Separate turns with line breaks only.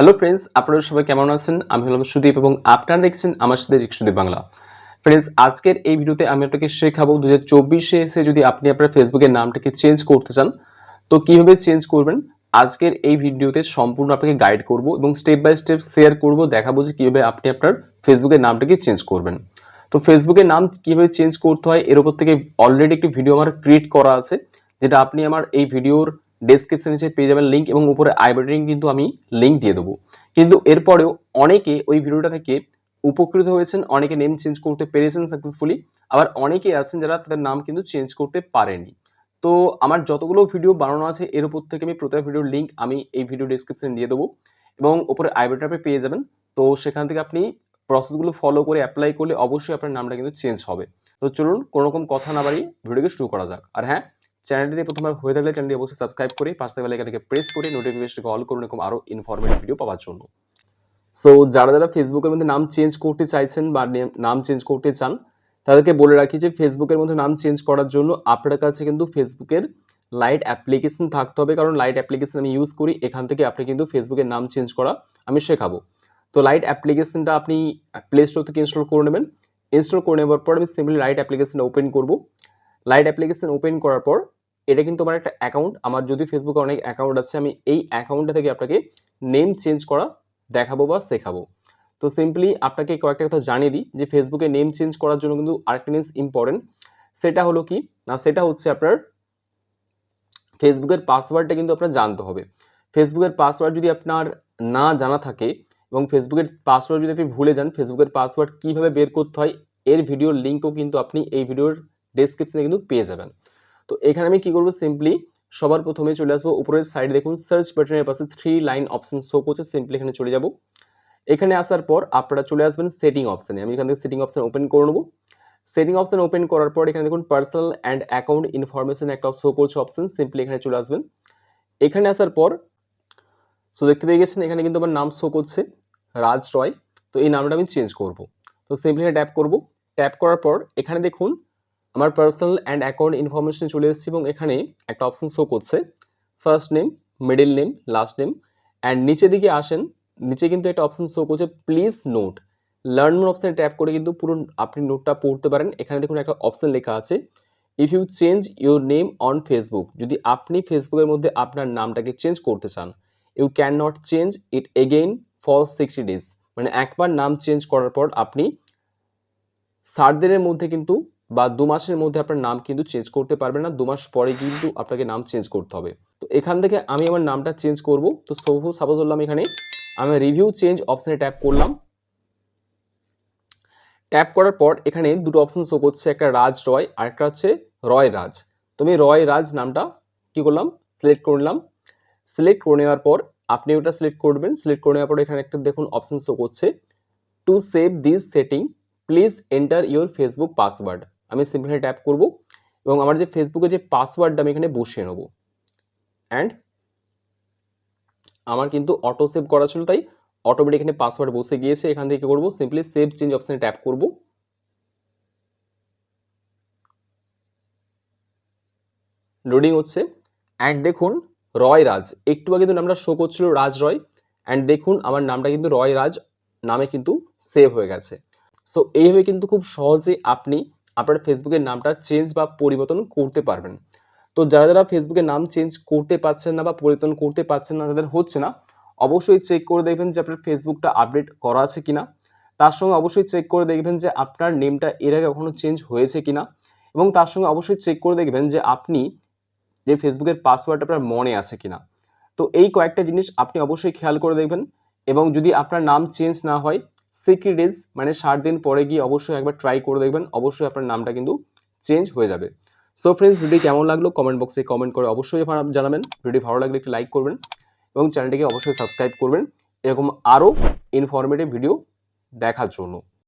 Hello friends আপনারা সবাই কেমন আছেন? আমি হলাম সুদীপ এবং আপনারা দেখছেন আমার সাথে রিক্সুদীপ বাংলা। ফ্রেন্ডস আজকের এই ভিডিওতে আমি আপনাকে শেখাবো দু হাজার চব্বিশে এসে যদি আপনি আপনার ফেসবুকের নামটাকে চেঞ্জ করতে চান, তো কীভাবে চেঞ্জ করবেন? আজকের এই ভিডিওতে সম্পূর্ণ আপনাকে গাইড করব এবং স্টেপ বাই স্টেপ শেয়ার করব, দেখাবো যে কীভাবে আপনি আপনার ফেসবুকের নামটাকে চেঞ্জ করবেন। তো ফেসবুকের নাম কীভাবে চেঞ্জ করতে হয়, এর উপর থেকে অলরেডি একটি ভিডিও আমার ক্রিয়েট করা আছে, যেটা আপনি আমার এই ভিডিওর ডেসক্রিপশন নিচে পেয়ে যাবেন লিঙ্ক এবং উপরে আই বাটনে কিন্তু আমি লিঙ্ক দিয়ে দেবো। কিন্তু এরপরেও অনেকে ওই ভিডিওটা থেকে উপকৃত হয়েছেন, অনেকে নেম চেঞ্জ করতে পেরেছেন সাকসেসফুলি আবার অনেকে আছেন যারা তাদের নাম কিন্তু চেঞ্জ করতে পারেনি। তো আমার যতগুলো ভিডিও বানানো আছে, এর উপর থেকে আমি প্রত্যেক ভিডিওর লিঙ্ক আমি এই ভিডিও ডিসক্রিপশনে দিয়ে দেবো এবং উপরে আই বাটনে পেয়ে যাবেন। তো সেখান থেকে আপনি প্রসেসগুলো ফলো করে অ্যাপ্লাই করলে অবশ্যই আপনার নামটা কিন্তু চেঞ্জ হবে। তো চলুন কোনোরকম কথা না বাড়িয়ে ভিডিওকে শুরু করা যাক। আর হ্যাঁ চ্যানেলটিতে প্রথমবার হয়ে থাকলে চ্যানেলটি অবশ্যই সাবস্ক্রাইব করে পাঁচ থেকে বেলাইকানকে প্রেস করে নোটিফিকেশনকে অল করুন এরকম আরও ইনফরমেটিভ ভিডিও পাওয়ার জন্য। সো যারা যারা ফেসবুকের মধ্যে নাম চেঞ্জ করতে চাইছেন বা নাম চেঞ্জ করতে চান, তাদেরকে বলে রাখি যে ফেসবুকের মধ্যে নাম চেঞ্জ করার জন্য আপনার কাছে কিন্তু ফেসবুকের লাইট অ্যাপ্লিকেশন থাকতে হবে। কারণ লাইট অ্যাপ্লিকেশন আমি ইউজ করি, এখান থেকে আপনি কিন্তু ফেসবুকের নাম চেঞ্জ করা আমি শেখাবো। তো লাইট অ্যাপ্লিকেশনটা আপনি প্লে স্টোর থেকে ইনস্টল করে নেবেন। ইনস্টল করে নেওয়ার পর আমি সিম্পলি লাইট অ্যাপ্লিকেশনটা ওপেন করব। লাইট অ্যাপ্লিকেশন ওপেন করার পর, এটা কিন্তু আমার একটা অ্যাকাউন্ট আমার যদি ফেসবুকে অনেক অ্যাকাউন্ট আছে, আমি এই অ্যাকাউন্টটা থেকে আপনাকে নেম চেঞ্জ করা দেখাবো বা শেখাবো। তো সিম্পলি আপনাকে কয়েকটা কথা জানিয়ে দিই, যে ফেসবুকে নেম চেঞ্জ করার জন্য কিন্তু আরেকটা জিনিস ইম্পর্টেন্ট সেটা হলো কি? না, সেটা হচ্ছে আপনার ফেসবুকের পাসওয়ার্ডটা কিন্তু আপনার জানতে হবে। ফেসবুকের পাসওয়ার্ড যদি আপনার না জানা থাকে এবং ফেসবুকের পাসওয়ার্ড যদি আপনি ভুলে যান ফেসবুকের পাসওয়ার্ড কীভাবে বের করতে হয়, এর ভিডিওর লিঙ্কও কিন্তু আপনি এই ভিডিওর ডেসক্রিপশনে কিন্তু পেয়ে যাবেন। তো এখানে আমি কি করব? সিম্পলি সবার প্রথমে চলে আসব। উপরের সাইডে দেখুন সার্চ বাটনের পাশে থ্রি লাইন অপশন শো করছে। সিম্পলি এখানে চলে যাব। এখানে আসার পর আপনারা চলে আসবেন সেটিং অপশানে আমি এখান থেকে সেটিং অপশান ওপেন করে নেব। সেটিং অপশান ওপেন করার পর এখানে দেখুন পার্সোনাল অ্যান্ড অ্যাকাউন্ট ইনফরমেশন একটা শো করছে অপশন সিম্পলি এখানে চলে আসবেন। এখানে আসার পর সো দেখতে পেয়ে গেছেন, এখানে কিন্তু আমার নাম শো করছে রাজ রয় তো এই নামটা আমি চেঞ্জ করব। তো সিম্পলি এখানে ট্যাপ করব। ট্যাপ করার পর এখানে দেখুন আমার পার্সোনাল অ্যান্ড অ্যাকাউন্ট ইনফরমেশন চলে এসেছে এবং এখানে একটা অপশন শো করছে। First name middle name last name and নিচে দিকে আসেন, নিচে কিন্তু একটা অপশন শো করছে প্লিজ নোট লার্ন মোর অপশানে ট্যাপ করে কিন্তু পুরো আপনি নোটটা পড়তে পারেন। এখানে দেখুন একটা অপশন লেখা আছে if you change your name on Facebook যদি আপনি ফেসবুকের মধ্যে আপনার নামটাকে চেঞ্জ করতে চান you can not change it again for sixty days মানে একবার নাম চেঞ্জ করার পর আপনি ষাট দিনের মধ্যে কিন্তু বা দু মাসের মধ্যে আপনার নাম কিন্তু চেঞ্জ করতে পারবেন না, দু মাস পরে কিন্তু আপনাকে নাম চেঞ্জ করতে হবে। তো এখান থেকে আমি আমার নামটা চেঞ্জ করব। তো সবু সাপোজ ধরলাম এখানে। আমি রিভিউ চেঞ্জ অপশানে ট্যাপ করলাম। ট্যাপ করার পর এখানে দুটো অপশান শো করছে, একটা রাজ রয় আর একটা হচ্ছে রয় রাজ। তো আমি রয় রাজ নামটা কি করলাম? সিলেক্ট করলাম সিলেক্ট করে নেওয়ার পর আপনি ওটা সিলেক্ট করবেন। সিলেক্ট করে নেওয়ার পর এখানে একটা দেখুন অপশান শো করছে। To save this setting please enter your Facebook password আমি সিম্পলি ট্যাপ করব এবং আমার যে ফেসবুকে যে পাসওয়ার্ডটা আমি এখানে বসিয়ে নেব। অ্যান্ড আমার কিন্তু অটো সেভ করা ছিল, তাই অটোমেটিক এখানে পাসওয়ার্ড বসে গিয়েছে। এখান থেকে করব? সিম্পলি সেভ চেঞ্জ অপশানে ট্যাপ করব। লোডিং হচ্ছে। অ্যান্ড দেখুন, রয় রাজ। একটু আগে কিন্তু নামটা শো করছিল রাজ রয়। অ্যান্ড দেখুন, আমার নামটা কিন্তু রয় রাজ। নামে কিন্তু সেভ হয়ে গেছে। সো এইভাবে কিন্তু খুব সহজে আপনি আপনার ফেসবুকের নামটা চেঞ্জ বা পরিবর্তন করতে পারবেন। তো যারা যারা ফেসবুকের নাম চেঞ্জ করতে পারছেন না বা পরিবর্তন করতে পারছেন না, তাদের হচ্ছে না। অবশ্যই চেক করে দেখবেন যে আপনার ফেসবুকটা আপডেট করা আছে কিনা। তার সঙ্গে অবশ্যই চেক করে দেখবেন যে আপনার নেমটা এর আগে কখনো চেঞ্জ হয়েছে কিনা। এবং তার সঙ্গে অবশ্যই চেক করে দেখবেন যে আপনি যে ফেসবুকের পাসওয়ার্ড আপনার মনে আছে কিনা। তো এই কয়েকটা জিনিস আপনি অবশ্যই খেয়াল করে দেখবেন। এবং যদি আপনার নাম চেঞ্জ না হয় সিক্সটি ডেজ মানে ষাট দিন পরে গিয়ে অবশ্যই একবার ট্রাই করে দেখবেন, অবশ্যই আপনার নামটা কিন্তু চেঞ্জ হয়ে যাবে। সো ফ্রেন্ডস ভিডিও কেমন লাগল? কমেন্ট বক্সে কমেন্ট করে অবশ্যই জানাবেন। ভিডিও ভালো লাগলে একটু লাইক করবেন এবং চ্যানেলটিকে অবশ্যই সাবস্ক্রাইব করবেন। এরকম আরও ইনফরমেটিভ ভিডিও দেখার জন্য।